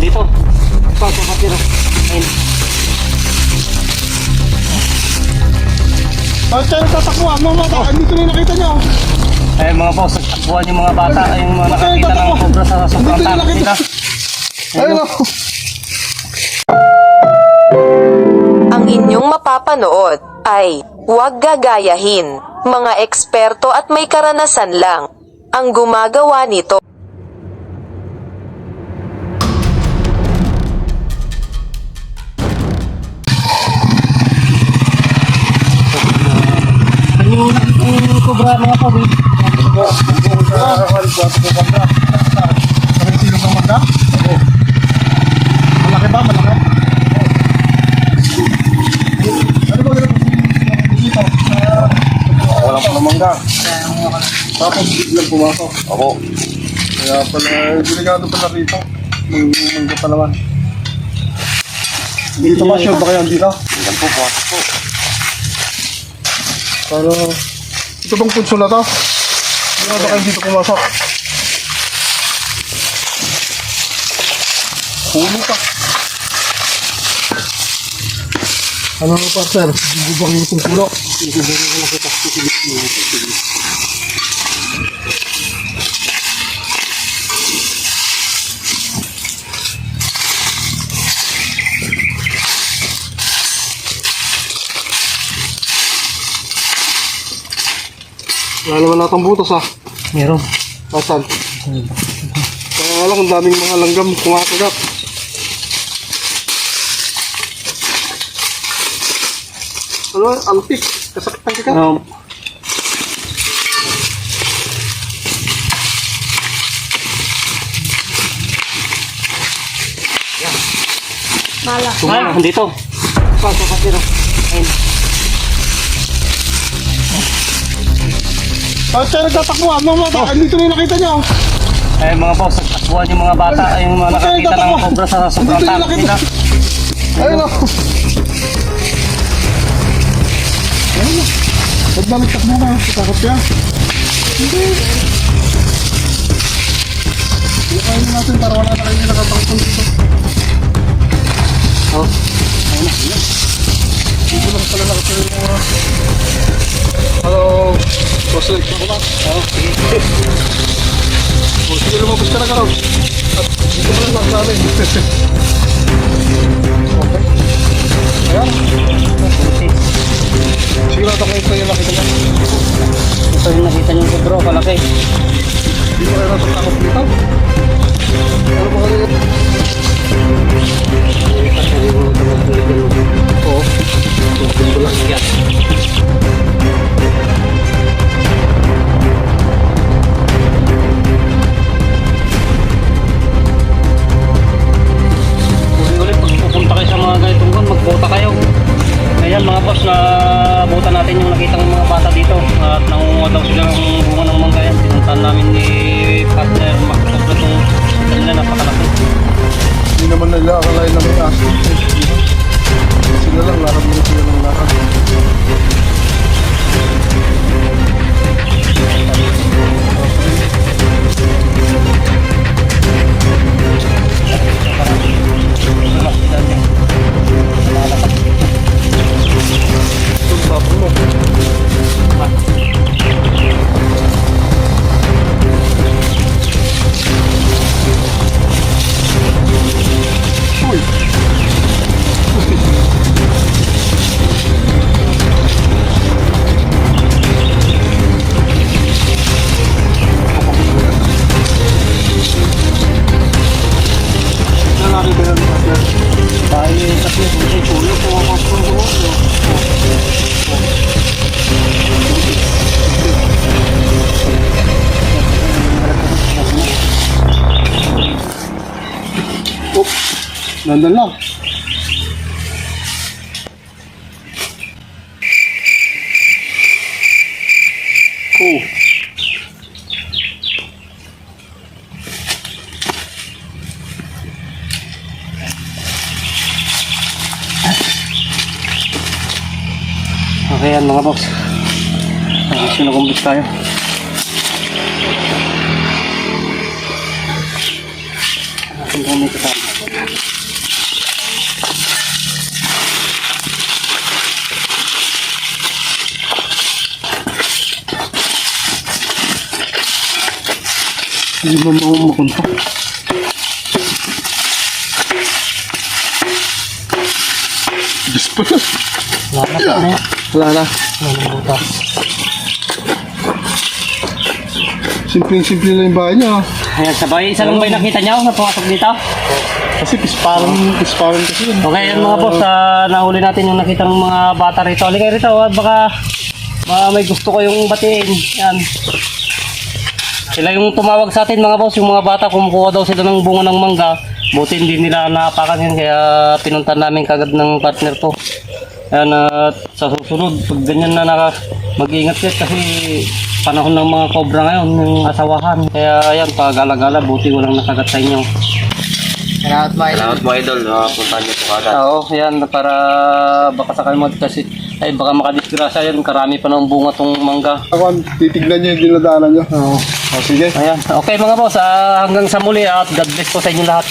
dito. Pa, sa patira. Ayun. Bakit kayo nagtatakbuhan mo mga bata? Dito na yung nakita nyo. Eh mga boss, nagtakbuhan yung mga bata, ay yung mga nakakita ng cobra sa sobrang takot nila. Ayun o. Ang inyong mapapanood ay huwag gagayahin, mga eksperto at may karanasan lang ang gumagawa nito. Cobra mga pabi. Ang silong ng mangga? Malaki ba? Malaki? Ano ba ganun? Dito. Wala pa naman ka. Tapos biglang pumasok. Ako. Kaya pala, delikado pala rito. Mang mangga pa naman. Dito ba sure ba kayo dito? Po, pumasok po. Para, ito bang punso na to? Hindi na ba kayo dito pumasok? Huli pa. Ano nga pa, sir? Bubang yung tungkulo. Wala naman natang butas ah. Meron. Asan? Kaya lang, ang daming mga langgam kumakagat. Ano, alpik. Kasakit ang kagat. Um, Mala. Ay, dito. Pa, sa patira. Ayun. Bakit kayo nagtatakbuhan mo mga bata? Dito na yung nakita nyo. Eh mga boss, nagtakbuhan yung mga bata, ay yung mga Bakit nakakita ng nagtatakbo? cobra sa sobrang Dito na yung takot nakita. nila. Ayun o. Ayun o. Ba't ba nagtakbo ka? Takot ka? Hindi. Ipahin natin para wala na kayo nakatakot dito. Oh, Dito lang pala nakasal yung. Boss Rick, ako ba? oh, sige. O, sige, lumabas ka na ka. At dito mo lang lang namin. okay. Nandun lang. Oh. Okay yan mga boss. Uh, sinukumbis tayo. Ang dami Hindi mo mo makunta. Diyos pa na. Wala na. Wala na. Wala na butas. Simpleng-simple na yung bahay niya. Ayan, sabay. Isa lang ba yung nakita niyo na pumasok dito? Kasi pisparan, pisparan kasi yun. Okay, yan mga boss, ah, nahuli natin yung nakitang mga bata rito. Halika rito, ah, baka, baka may gusto ko yung batiin. Yan. Sila yung tumawag sa atin mga boss, yung mga bata, kumukuha daw sila ng bunga ng mangga. Buti hindi nila napakan yun, kaya pinunta namin kagad ng partner ko. Ayan, at sa susunod, pag ganyan na naka, mag-ingat kayo kasi panahon ng mga cobra ngayon, ng asawahan. Kaya ayan, pag-alagala, buti walang nakagat sa inyo. Salamat mo idol, nakapunta niyo po kagad. Oo, yan para baka sakali mo kasi ay baka makadisgrasya yan, karami pa ng bunga tong mangga. Ako, titignan niyo yung dinadaanan niyo. Oo. Oh, sige. Ayan. Okay mga boss, ah, hanggang sa muli at God bless po sa inyo lahat.